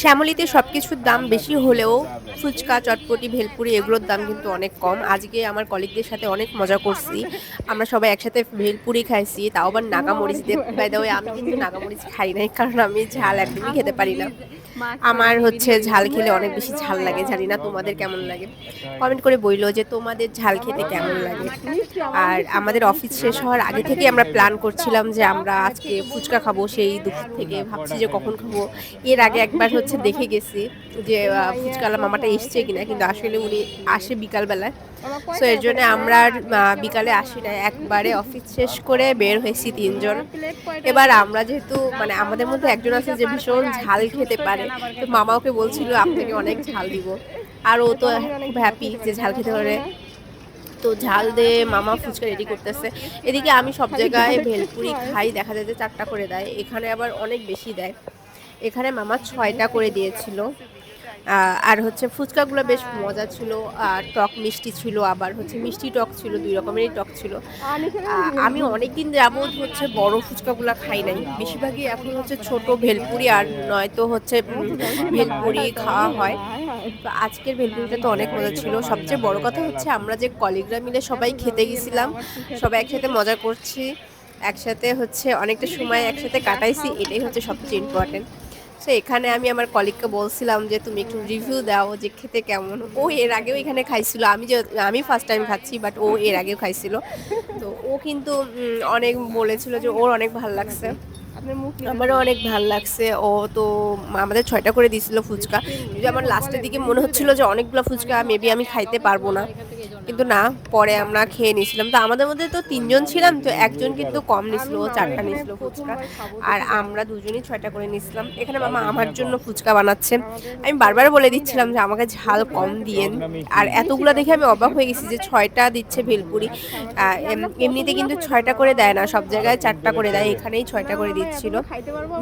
শ্যামলিতে সব কিছুর দাম বেশি হলেও ফুচকা চটপটি ভেলপুরি এগুলোর দাম কিন্তু অনেক কম। আজকে আমার কলিগদের সাথে অনেক মজা করছি। আমরা সবাই একসাথে ভেলপুরি খাইছি তাও আবার নাগামরিচ দিয়ে বাই দ্য আমি কিন্তু নাগামরিচ খাই নাই কারণ আমি ঝাল একদমই খেতে পারি না। আমার হচ্ছে ঝাল খেলে অনেক বেশি ঝাল লাগে জানি না তোমাদের কেমন লাগে। কমেন্ট করে বইলো যে তোমাদের ঝাল খেতে কেমন লাগে। আর আমাদের অফিস শেষ হওয়ার আগে থেকে আমরা প্ল্যান করছিলাম যে আমরা আজকে ফুচকা খাব সেই দুপুর থেকে ভাবছি যে কখন খাব। এর আগে একবার হচ্ছে দেখে গেছি যে ফুচকালা মামাটা এসছে কিনা, কিন্তু আসলে উনি আসে বিকালবেলায়। সো এর জন্য আমরা বিকালে আসি না একবারে অফিস শেষ করে বের হয়েছি তিনজন। এবার আমরা যেহেতু মানে আমাদের মধ্যে একজন আছে যে ভীষণ ঝাল খেতে পারে, তো মামা ওকে বলছিল, আপনাকে অনেক ঝাল দিব। আর ও তো খুব হ্যাপি যে ঝাল খেতে পারে। তো ঝাল দিয়ে মামা ফুচকা রেডি করতেছে। এদিকে আমি সব জায়গায় ভেলপুরি খাই, দেখা যায় যে চারটা করে দেয়। এখানে আবার অনেক বেশি দেয়। এখানে মামা ছয়টা করে দিয়েছিল। আর হচ্ছে ফুচকাগুলো বেশ মজা ছিল, আর টক মিষ্টি ছিল, আবার হচ্ছে মিষ্টি টক ছিল, দুই রকমেরই টক ছিল। আমি অনেকদিন যাবৎ হচ্ছে বড় ফুচকাগুলো খাই নাই। বেশিরভাগই এখন হচ্ছে ছোট ভেলপুরি আর নয়তো হচ্ছে ভেলপুরি খাওয়া হয়। আজকের ভেলপুরিটা তো অনেক মজা ছিল। সবচেয়ে বড় কথা হচ্ছে আমরা যে কলিগরা মিলে সবাই খেতে গেছিলাম, সবাই একসাথে মজা করছি, একসাথে হচ্ছে অনেকটা সময় একসাথে কাটাইছি, এটাই হচ্ছে সবচেয়ে ইম্পর্টেন্ট সো এখানে আমি আমার কলিগকে বলছিলাম যে তুমি একটু রিভিউ দাও যে খেতে কেমন ও এর আগেও এখানে খাইছিল। আমি যে আমি ফার্স্ট টাইম খাচ্ছি বাট ও এর আগেও খাইছিল। তো ও কিন্তু অনেক বলেছিল যে ওর অনেক ভালো লাগছে। আমারও অনেক ভালো লাগছে। ও তো আমাদের ছয়টা করে দিয়েছিল ফুচকা। আমার লাস্টের দিকে মনে হচ্ছিল যে অনেকগুলো ফুচকা মেবি আমি খাইতে পারব না। কিন্তু না, পরে আমরা খেয়ে নিয়েছিলাম। তো আমাদের মধ্যে তো তিনজন ছিলাম, তো একজন কিন্তু কম নিছিল ও চারটা নিছিল ফুচকা। আর আমরা দুজনই ছয়টা করে নিছিলাম এখানে মামা আমার জন্য ফুচকা বানাচ্ছে। আমি বারবার বলে দিচ্ছিলাম যে, আমাকে ঝাল কম দিয়েন। আর এতগুলো দেখে আমি অবাক হয়ে গেছি যে, ছয়টা দিচ্ছে ভেলপুরি। এম- এমনিতে কিন্তু ছয়টা করে দেয় না, সব জায়গায় চারটা করে দেয়, এখানেই ছয়টা করে দিচ্ছিল।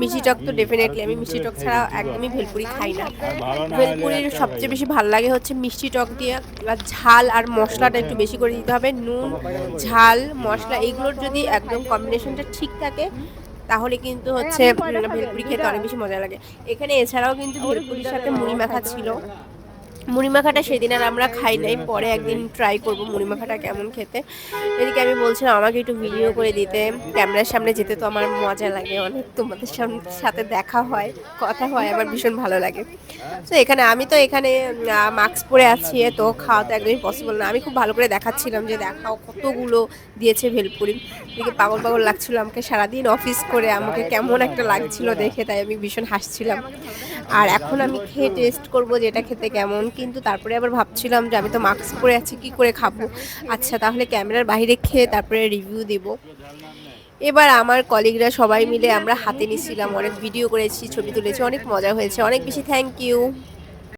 মিষ্টি টক তো ডেফিনেটলি আমি মিষ্টি টক ছাড়া একদমই ভেলপুরি খাই না। ভেলপুরির সবচেয়ে বেশি ভালো লাগে হচ্ছে মিষ্টি টক দিয়ে ঝাল আর মশলাটা একটু বেশি করে দিতে হবে। নুন, ঝাল, মশলা, এগুলোর যদি একদম কম্বিনেশনটা ঠিক থাকে, তাহলে কিন্তু হচ্ছে ভেলপুরি খেতে অনেক বেশি মজা লাগে। এখানে এছাড়াও কিন্তু ভেলপুরির সাথে মুড়ি মাখা ছিল। মুড়ি মাখাটা সেদিন আর আমরা খাই নাই পরে একদিন ট্রাই করব মুড়ি মাখাটা কেমন খেতে। এদিকে আমি বলছিলাম আমাকে একটু ভিডিও করে দিতে ক্যামেরার সামনে যেতে তো আমার মজা লাগে অনেক তোমাদের সাথে দেখা হয় কথা হয় আমার ভীষণ ভালো লাগে। তো এখানে আমি তো এখানে মাস্ক পরে আছি তো খাওয়া তো একদমই পসিবল না। আমি খুব ভালো করে দেখাচ্ছিলাম যে দেখাও কতগুলো দিয়েছে ভেলপুরি। এদিকে পাগল পাগল লাগছিল আমাকে সারাদিন অফিস করে আমাকে কেমন একটা লাগছিল দেখে তাই আমি ভীষণ হাসছিলাম। আর এখন আমি খেয়ে টেস্ট করব যে এটা খেতে কেমন কিন্তু তারপরে আবার ভাবছিলাম যে আমি তো মাস্ক পরে আছি, কি করে খাব? আচ্ছা তাহলে ক্যামেরার বাইরে খেয়ে তারপরে রিভিউ দেব। এবার আমার কলিগরা সবাই মিলে আমরা হাতে নিছিলাম অনেক ভিডিও করেছি, ছবি তুলেছি, অনেক মজা হয়েছে। অনেক বেশি থ্যাংক ইউ